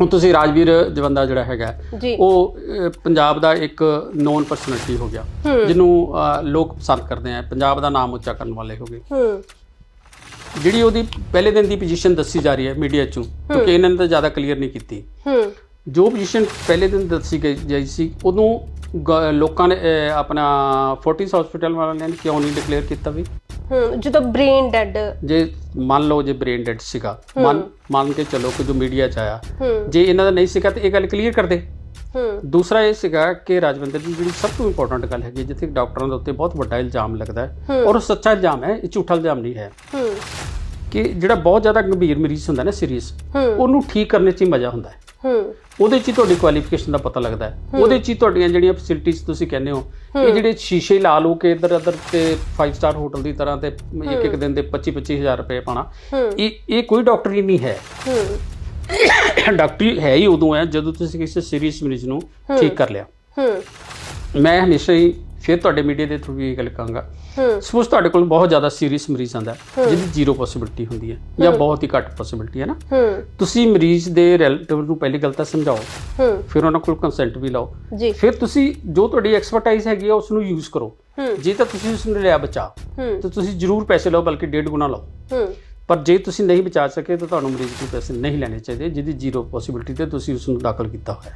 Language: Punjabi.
ਹੁਣ ਤੁਸੀਂ ਰਾਜਵੀਰ ਜਵੰਦਾ ਜਿਹੜਾ ਹੈਗਾ ਉਹ ਪੰਜਾਬ ਦਾ ਇੱਕ ਨੋਨ ਪਰਸਨੈਲਿਟੀ ਹੋ ਗਿਆ ਜਿਹਨੂੰ ਲੋਕ ਪਸੰਦ ਕਰਦੇ ਆ। ਪੰਜਾਬ ਦਾ ਨਾਮ ਉੱਚਾ ਕਰਨ ਵਾਲੇ ਹੋ ਗਏ। ਜਿਹੜੀ ਉਹਦੀ ਪਹਿਲੇ ਦਿਨ ਦੀ ਪੋਜੀਸ਼ਨ ਦੱਸੀ ਜਾ ਰਹੀ ਹੈ ਮੀਡੀਆ 'ਚੋਂ ਕਿਉਂਕਿ ਇਹਨਾਂ ਨੇ ਤਾਂ ਜ਼ਿਆਦਾ ਕਲੀਅਰ ਨਹੀਂ ਕੀਤੀ। ਹੂੰ। ਜੋ ਪੋਜੀਸ਼ਨ ਪਹਿਲੇ ਦਿਨ ਦੱਸੀ ਗਈ ਸੀ ਉਦੋਂ ਗ- ਲੋਕਾਂ ਨੇ ਆਪਣਾ ਫੋਰਟਿਸ ਹਸਪੀਟਲ ਵਾਲਿਆਂ ਨੇ ਕਿਉਂ ਨਹੀਂ ਡਿਕਲੇਅਰ ਕੀਤਾ ਵੀ? ਹੂੰ ਜਦੋਂ ਬ੍ਰੇਨ ਡੈਡ ਜੇ ਮੰਨ ਲਓ ਜੇ ਬ੍ਰੇਨ ਡੈਡ ਸੀਗਾ ਮੰਨ ਮੰਨ ਕੇ ਚੱਲੋ ਕਿ ਜੋ ਮੀਡੀਆ 'ਚ ਆਇਆ ਜੇ ਇਹਨਾਂ ਦਾ ਨਹੀਂ ਸੀਗਾ ਤੇ ਇਹ ਗੱਲ ਕਲੀਅਰ ਕਰਦੇ ਹੂੰ। ਦੂਸਰਾ ਇਹ ਸੀਗਾ ਕਿ ਰਾਜਵਿੰਦਰ ਦੀ ਜਿਹੜੀ ਸਭ ਤੋਂ ਇੰਪੋਰਟੈਂਟ ਗੱਲ ਹੈਗੀ ਜਿੱਥੇ ਡਾਕਟਰਾਂ ਦੇ ਉੱਤੇ ਬਹੁਤ ਵੱਡਾ ਇਲਜ਼ਾਮ ਲੱਗਦਾ ਹੈ ਔਰ ਉਹ ਸੱਚਾ ਇਲਜ਼ਾਮ ਹੈ ਇਹ ਝੂਠਾ ਇਲਜ਼ਾਮ ਨਹੀਂ ਹੈ। ਹੂੰ। ਕਿ ਜਿਹੜਾ ਬਹੁਤ ਜ਼ਿਆਦਾ ਗੰਭੀਰ ਮਰੀਜ਼ ਹੁੰਦਾ ਨਾ ਸੀਰੀਅਸ ਉਹਨੂੰ ਠੀਕ ਕਰਨੇ 'ਚ ਹੀ ਮਜ਼ਾ ਹੁੰਦਾ ਹੈ। ਹੂੰ। ਉਹਦੇ 'ਚ ਹੀ ਤੁਹਾਡੀ ਕੁਆਲੀਫਿਕੇਸ਼ਨ ਦਾ ਪਤਾ ਲੱਗਦਾ ਹੈ। ਉਹਦੇ 'ਚ ਹੀ ਤੁਹਾਡੀਆਂ ਜਿਹੜੀਆਂ ਫੈਸਿਲਿਟੀਆਂ ਤੁਸੀਂ ਕਹਿੰਦੇ ਹੋ ਇਹ ਜਿਹੜੇ ਸ਼ੀਸ਼ੇ ਲਾ ਲਓ ਕਿ ਇੱਧਰ ਉੱਧਰ ਤੇ 5 ਸਟਾਰ ਹੋਟਲ ਦੀ ਤਰ੍ਹਾਂ ਤੇ ਇੱਕ ਇੱਕ ਦਿਨ ਦੇ 25 25000 ਰੁਪਏ ਪਾਣਾ ਇਹ ਇਹ ਕੋਈ ਡਾਕਟਰੀ ਨਹੀਂ ਹੈ। ਹੂੰ। ਡਾਕਟਰੀ ਹੈ ਹੀ ਉਦੋਂ ਹੈ ਜਦੋਂ ਤੁਸੀਂ ਕਿਸੇ ਸੀਰੀਅਸ ਮਰੀਜ਼ ਨੂੰ ਠੀਕ ਕਰ ਲਿਆ। ਹੂੰ। ਮੈਂ ਹਮੇਸ਼ਾ ਹੀ ਫਿਰ ਤੁਹਾਡੇ ਮੀਡੀਆ ਦੇ ਥਰੂ ਵੀ ਇਹ ਗੱਲ ਕਹਾਂਗਾ। ਸਪੋਜ਼ ਤੁਹਾਡੇ ਕੋਲ ਬਹੁਤ ਜ਼ਿਆਦਾ ਸੀਰੀਅਸ ਮਰੀਜ਼ ਆਂਦਾ ਜਿਹਦੀ ਜ਼ੀਰੋ ਪੋਸਿਬਿਲਿਟੀ ਹੁੰਦੀ ਹੈ ਜਾਂ ਬਹੁਤ ਹੀ ਘੱਟ ਪੋਸਿਬਿਲਿਟੀ ਹੈ ਨਾ। ਤੁਸੀਂ ਮਰੀਜ਼ ਦੇ ਰਿਲੇਟਿਵ ਨੂੰ ਪਹਿਲੀ ਗੱਲ ਤਾਂ ਸਮਝਾਓ। ਫਿਰ ਉਹਨਾਂ ਕੋਲ ਕੰਸੈਂਟ ਵੀ ਲਓ। ਫਿਰ ਤੁਸੀਂ ਜੋ ਤੁਹਾਡੀ ਐਕਸਪਰਟਾਈਜ਼ ਹੈਗੀ ਆ ਉਸ ਨੂੰ ਯੂਜ਼ ਕਰੋ ਜੇ ਤਾਂ ਤੁਸੀਂ ਉਸ ਨੂੰ ਲਿਆ ਬਚਾ ਤਾਂ ਤੁਸੀਂ ਜ਼ਰੂਰ ਪੈਸੇ ਲਓ ਬਲਕਿ ਡੇਢ ਗੁਣਾ ਲਓ। ਪਰ ਜੇ ਤੁਸੀਂ ਨਹੀਂ ਬਚਾ ਸਕੇ ਤਾਂ ਤੁਹਾਨੂੰ ਮਰੀਜ਼ ਕੋਲ ਪੈਸੇ ਨਹੀਂ ਲੈਣੇ ਚਾਹੀਦੇ ਜਿਹਦੀ ਜ਼ੀਰੋ ਪੋਸਿਬਿਲਿਟੀ ਤੇ ਤੁਸੀਂ ਉਸ ਨੂੰ ਦਾਖਲ ਕੀਤਾ ਹੋਇਆ। ਹੈ